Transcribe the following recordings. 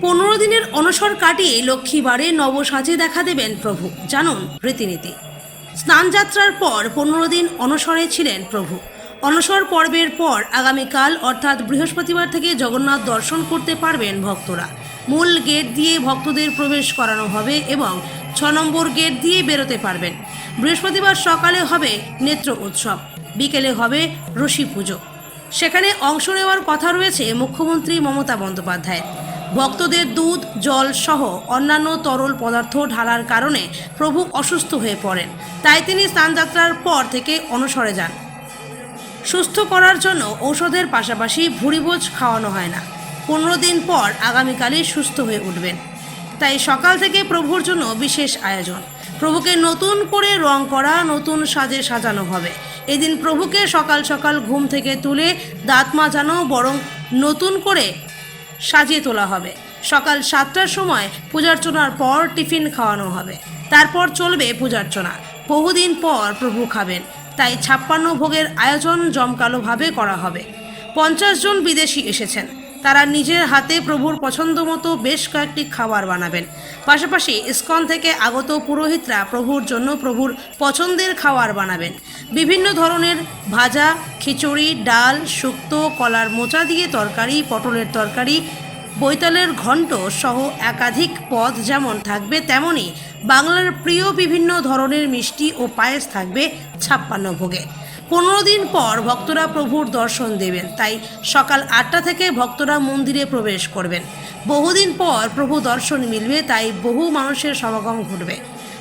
পনেরো দিনের অনসর কাটিয়ে লক্ষ্মীবারে নবসাজে দেখা দেবেন প্রভু, জানুন রীতিনীতি। স্নানযাত্রার পর পনেরো দিন অনসরে ছিলেন প্রভু। অনসর পর্বের পর আগামীকাল, অর্থাৎ বৃহস্পতিবার থেকে জগন্নাথ দর্শন করতে পারবেন ভক্তরা। মূল গেট দিয়ে ভক্তদের প্রবেশ করানো হবে এবং ছ নম্বর গেট দিয়ে বেরোতে পারবেন। বৃহস্পতিবার সকালে হবে নেত্র উৎসব। বিকেলে হবে রশি পুজো। সেখানে অংশ নেওয়ার কথা রয়েছে মুখ্যমন্ত্রী মমতা বন্দ্যোপাধ্যায়ের। ভক্তদের দুধ, জল সহ অন্যান্য তরল পদার্থ ঢালার কারণে প্রভু অসুস্থ হয়ে পড়েন। তাই তিনি স্নানযাত্রার পর থেকে অনসরে যান। সুস্থ করার জন্য ঔষধের পাশাপাশি ভুড়িভোজ খাওয়ানো হয় না। পনেরো দিন পর আগামীকালই সুস্থ হয়ে উঠবেন। তাই সকাল থেকে প্রভুর জন্য বিশেষ আয়োজন। প্রভুকে নতুন করে রং করা, নতুন সাজে সাজানো হবে। এদিন প্রভুকে সকাল সকাল ঘুম থেকে তুলে দাঁত মাজানো বরং নতুন করে সাজিয়ে তোলা হবে। সকাল সাতটার সময় পূজার্চনার পর টিফিন খাওয়ানো হবে। তারপর চলবে পূজার্চনা। বহুদিন পর প্রভু খাবেন। তাই ছাপ্পান্ন ভোগের আয়োজন জমকালোভাবে করা হবে। পঞ্চাশ জন বিদেশি এসেছেন। তারা নিজের হাতে প্রভুর পছন্দ মতো বেশ কয়েকটি খাবার বানাবেন। পাশাপাশি ইসকন থেকে আগত পুরোহিতরা প্রভুর জন্য প্রভুর পছন্দের খাবার বানাবেন। বিভিন্ন ধরনের ভাজা, খিচুড়ি, ডাল, শুক্তো, কলার মোচা দিয়ে তরকারি, পটলের তরকারি, বৈতালের ঘণ্ট সহ একাধিক পদ যেমন থাকবে তেমনই বাংলার প্রিয় বিভিন্ন ধরনের মিষ্টি ও পায়েস থাকবে ছাপ্পান্ন ভোগে। পনেরো দিন পর ভক্তরা প্রভুর দর্শন দেবেন। তাই সকাল আটটা থেকে ভক্তরা মন্দিরে প্রবেশ করবেন। বহুদিন পর প্রভু দর্শন মিলবে, তাই বহু মানুষের সমাগম ঘটবে।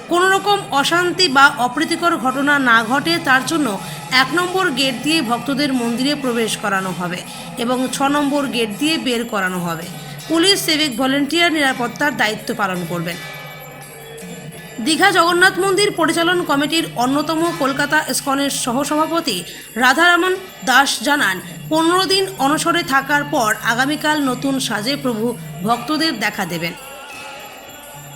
কোনো রকম অশান্তি বা অপ্রীতিকর ঘটনা না ঘটে, তার জন্য এক নম্বর গেট দিয়ে ভক্তদের মন্দিরে প্রবেশ করানো হবে এবং ছ নম্বর গেট দিয়ে বের করানো হবে। পুলিশ, সিভিক ভলেন্টিয়ার নিরাপত্তার দায়িত্ব পালন করবেন। দীঘা জগন্নাথ মন্দির পরিচালন কমিটির অন্যতম কলকাতা ইস্কনের সহসভাপতি রাধারামন দাস জানান, পনেরো দিন অনসরে থাকার পর আগামীকাল নতুন সাজে প্রভু ভক্তদের দেখা দেবেন।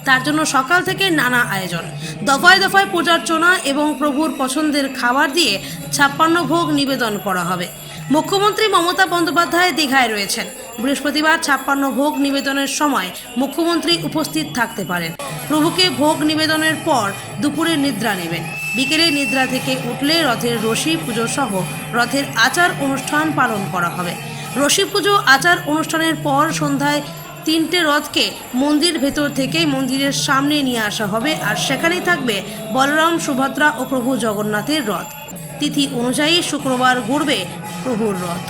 তার জন্য সকাল থেকে নানা আয়োজন। দফায় দফায় পূজার্চনা এবং প্রভুর পছন্দের খাবার দিয়ে ছাপ্পান্ন ভোগ নিবেদন করা হবে। মুখ্যমন্ত্রী মমতা বন্দ্যোপাধ্যায় দীঘায় রয়েছেন। বৃহস্পতিবার ছাপ্পান্ন ভোগ নিবেদনের সময় মুখ্যমন্ত্রী উপস্থিত থাকতে পারেন। প্রভুকে ভোগ নিবেদনের পর দুপুরে নিদ্রা নেবেন। বিকেলে নিদ্রা থেকে উঠলে রথের রশি পুজো সহ রথের আচার অনুষ্ঠান পালন করা হবে। রশি পুজো, আচার অনুষ্ঠানের পর সন্ধ্যায় তিনটে রথকে মন্দির ভেতর থেকে মন্দিরের সামনে নিয়ে আসা হবে আর সেখানেই থাকবে বলরাম, সুভদ্রা ও প্রভু জগন্নাথের রথ। তিথি অনুযায়ী শুক্রবার ঘুরবে প্রভুর রথ।